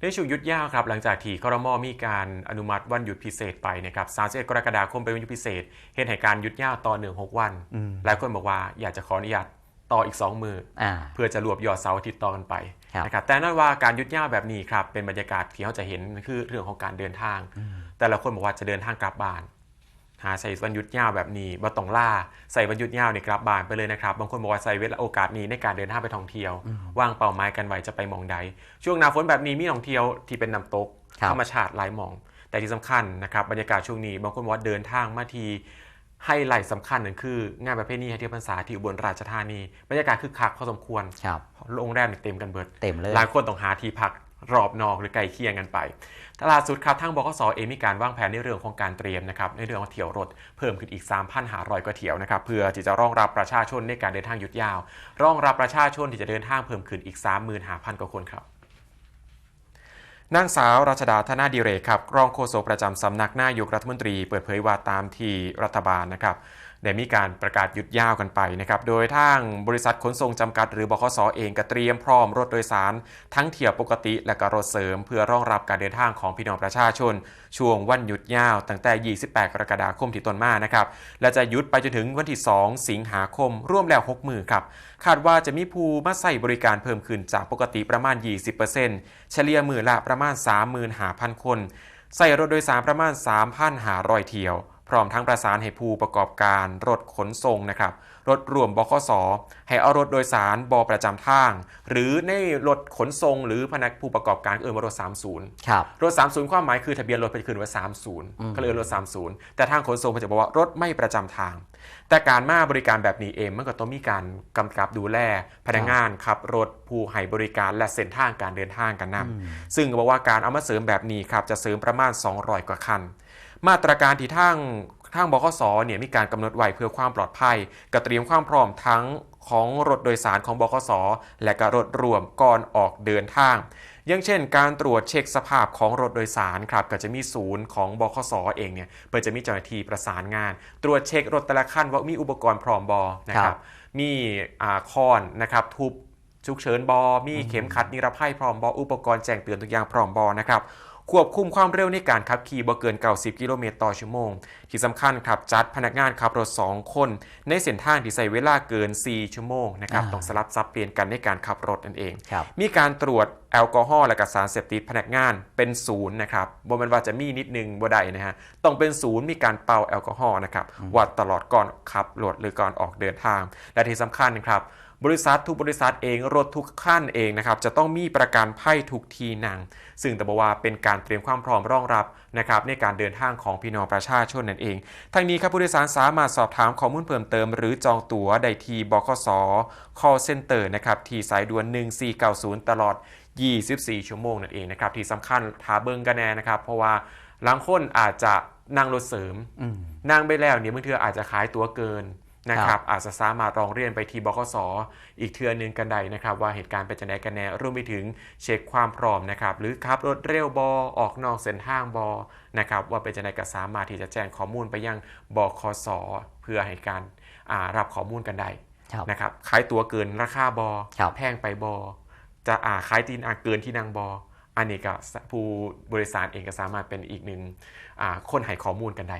ในช่วงหยุดยาวครับหลังจากที่ครมมีการอนุมัติวันหยุดพิเศษไปนะครับ31กรกฎาคมเป็นวันหยุดพิเศษเหตุให้การหยุดยาวต่อเนื่อง6วันอืมหลายคนบอกว่าอยากจะขออนุญาตต่ออีก 2 มืออ่าเพื่อจะรวบยอดเสาร์อาทิตย์ต่อกันไปครับนะครับแต่นั่นว่าการหยุดยาวแบบนี้ครับเป็นบรรยากาศที่เราจะเห็นคือเรื่องของการเดินทาง แต่ละคนบอกว่าจะเดินทางกลับบ้าน หาใส่วันหยุดยาวแบบนี้บ่ต้องล่าใส่วันหยุดยาวเนี่ยกลับบ้านไปเลยนะครับ บางคนบอกว่าใส่เวลาโอกาสนี้ในการเดินทางไปท่องเที่ยว วางเป้าหมายกันไว้จะไปหมองใด ช่วงหน้าฝนแบบนี้มีท่องเที่ยวที่เป็นน้ำตกครับธรรมชาติหลายหมอง แต่ที่สำคัญนะครับบรรยากาศช่วงนี้ บางคนบอกว่าเดินทางมาทีไฮไลท์สำคัญหนึ่งคืองานประเพณีไฮเทียพรรษาที่อุบลราชธานีบรรยากาศคึกคักพอสมควรครับโรงแรมเนี่ยเต็มกันเบิดเต็มเลยหลายคนต้องหาที่พัก รอบนอกหรือไกลเคียงกันไปตลาดสุดครับทางบกสเองมีการวางแผนในเรื่องของการเตรียมนะครับในเรื่องของเที่ยวรถเพิ่มขึ้นอีก 3,500กว่าเที่ยวนะครับเพื่อที่จะรองรับประชาชนในการเดินทางหยุดยาว รองรับประชาชนที่จะเดินทางเพิ่มขึ้นอีก 35,000กว่าคนครับนางสาวรัชดาธนาดิเรกครับรองโฆษกประจำสำนักนายกรัฐมนตรี เปิดเผยว่าตามที่รัฐบาลนะครับ ได้มีการประกาศหยุดยาวกันไปนะครับโดยทางบริษัทขนส่งจำกัด หรือบขสเองก็เตรียมพร้อมรถโดยสาร ทั้งเที่ยวปกติและก็รถเสริม เพื่อรองรับการเดินทางของพี่น้องประชาชน ช่วงวันหยุดยาวตั้งแต่ 28 กรกฎาคมที่ต้นมานะครับและจะหยุดไปจนถึงวันที่ 2 สิงหาคม ร่วมแล้ว 6 มือครับคาดว่าจะมีผู้มาใส่บริการเพิ่มขึ้นจากปกติประมาณ 20%เฉลี่ยมือละประมาณ 35,000 คนใส่รถโดยสารประมาณ 3,500 เที่ยว พร้อมทั้งประสานให้ผู้ประกอบการรถขนส่งนะครับรถรวมบขสให้เอารถโดยสารบประจำทาง หรือในรถขนส่งหรือพนักผู้ประกอบการเอ่ยว่ารถ30ครับรถ 30 ความหมายคือทะเบียนรถเป็นคืนว่า30 ก็เลยรถ 30 แต่ทางขนส่งเขาจะบอกว่ารถไม่ประจำทาง แต่การมาบริการแบบนี้เองมันก็ต้องมีการกำกับดูแลพนักงานขับรถผู้ให้บริการและเส้นทางการเดินทางกันนำซึ่งก็บอกว่าการเอามาเสริมแบบนี้ครับจะเสริมประมาณ 200 กว่าคัน มาตรการที่ทางทางบขสเนี่ยมีการกำหนดไว้เพื่อความปลอดภัยกระเตรียมความพร้อมทั้งของรถโดยสารของบขสและก็รถรวมก่อนออกเดินทางอย่างเช่น การตรวจเช็คสภาพของรถโดยสารครับก็จะมีศูนย์ของบขสเองเนี่ยเพื่อจะมีเจ้าหน้าที่ประสานงาน ตรวจเช็ครถแต่ละคันว่ามีอุปกรณ์พร้อมบอนะคครัรับบมีอ่าคอนนะครับทุบฉุกเฉินบอมีเข็มขัดนิรภัยพร้อมบออุปกรณ์แจ้งเตือนทุกอย่างพร้อมบอนะครับ ควบคุมความเร็วในการขับขี่บ่เกิน 90 กิโลเมตรต่อชั่วโมง ที่สำคัญครับจัดพนักงานขับรถ 2 คน ในเส้นทางที่ใช้เวลาเกิน 4 ชั่วโมงนะครับอ่าต้องสลับซับเปลี่ยนกันในการขับรถนั่นเองครับมีการตรวจแอลกอฮอล์และก็สารเสพติดพนักงานเป็นศูนย์นะครับบ่แมันว่าจะมีนิดนึงบ่ได้นะฮะต้องเป็นศูนย์มีการเป่าแอลกอฮอล์นะครับวัดตลอดก่อนขับรถหรือก่อนออกเดินทางและที่สำคัญนะครับ บริษัททุกบริษัทเองรถทุกขั้นเองนะครับจะต้องมีประกันภัยทุกทีนังซึ่งแต่บอกว่าเป็นการเตรียมความพร้อมรองรับนะครับในการเดินทางของพี่น้องประชาชนนั่นเอง ทั้งนี้ครับผู้โดยสารสามารถสอบถามข้อมูลเพิ่มเติม หรือจองตั๋วได้ที่บขส call center นะครับที่สายด่วน 1490 ตลอด 24 ชั่วโมงนั่นเองนะครับที่สำคัญทาเบิงกันแน่นะครับ เพราะว่าหลางคนอาจจะนั่งรถเสริมอืมนั่งไปแล้วเนี่ยบางเทืออาจจะขายตั๋วเกิน นะคครัรับบอาจจะสามารถร้องเรียนไปที่บกสอีกเทือหนึงกันใดนะครับ ว่าเหตุการณ์เป็นจะไหนกันแน่รวมไปถึงเช็คความพร้อมนะครับ หรือขับรถเร็วบอออกนอกเส้นทางบอนะครับว่าเป็นจะไหนก็สามารถที่จะแจ้งข้อมูลไปยังบคสเพื่อให้การอ่ารับข้อมูลกันได้ครับนะครับขายตั๋วเกินราคาบอครับแพงไปบอจะอ่าขายตีนอ่าเกินที่นางบออันนี้ก็ผู้บริษัทเองก็สามารถเป็นอีกหนึ่งอ่าคนให้ข้อมูลกันได้